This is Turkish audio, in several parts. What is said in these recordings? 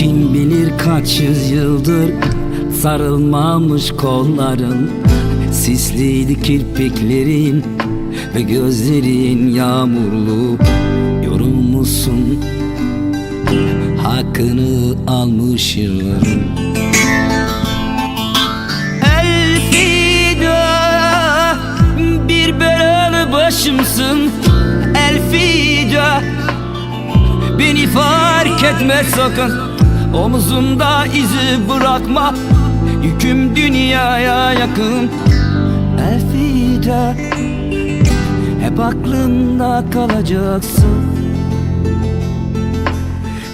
Kim bilir kaç yüzyıldır sarılmamış kolların Sisliydi kirpiklerin ve gözlerin yağmurlu. Yorulmuşsun hakkını almış yılların. Bir belalı başımsın. Elfida Beni fark etme sakın Omuzumda izi bırakma Yüküm dünyaya yakın. Elfida Hep aklımda kalacaksın.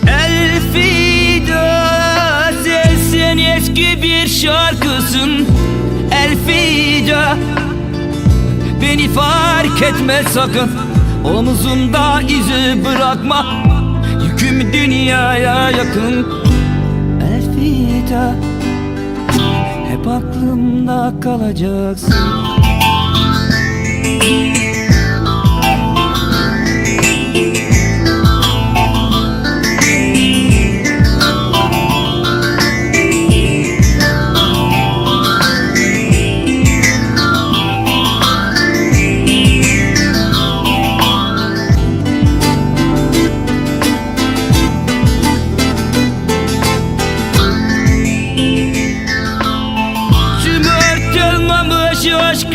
Elfida Sen, eski bir şarkısın. Elfida Beni fark etme sakın. Omuzumda izi bırakma Yüküm dünyaya yakın Elfida Hep aklımda kalacaksın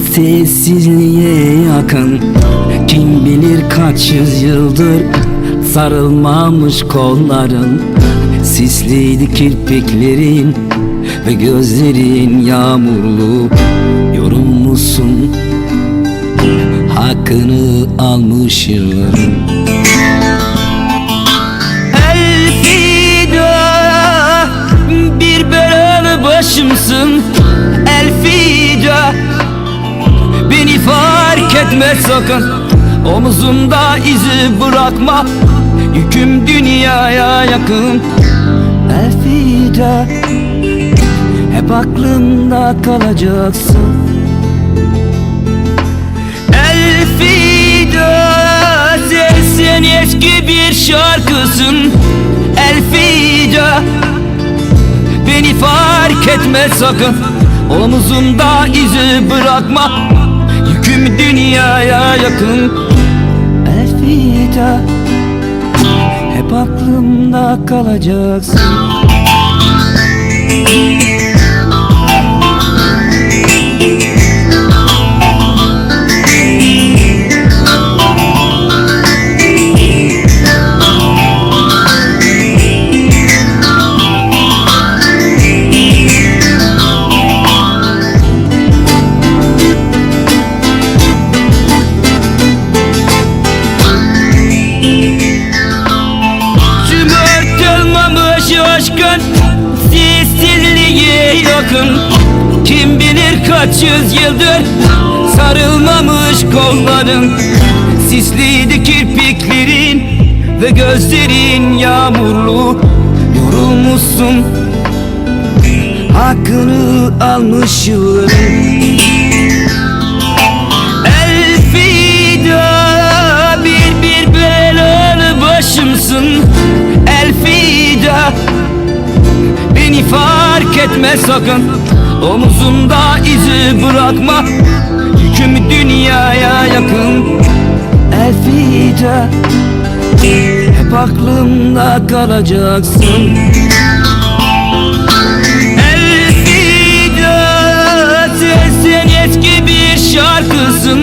sessizliğe yakın. Kim bilir kaç yüzyıldır sarılmamış kolların. Sisliydi kirpiklerin ve gözlerin yağmurlu. Yorulmuşsun. Hakkını almış etme sakın Omuzumda izi bırakma. Yüküm dünyaya yakın Elfida Hep aklımda kalacaksın. Elfida Sen, eski bir şarkısın. Elfida Beni fark etme sakın. Omuzumda izi bırakma yakın Elfida Hep aklımda kalacaksın Yakın Kim bilir kaç yüzyıldır Sarılmamış kolların. Sisliydi kirpiklerin Ve gözlerin yağmurlu. Yorulmuşsun. Hakkını almış yılların etme sakın. Omuzunda izi bırakma. Yüküm dünyaya yakın. Elfida Hep aklımda kalacaksın. Elfida Sen, eski bir şarkısın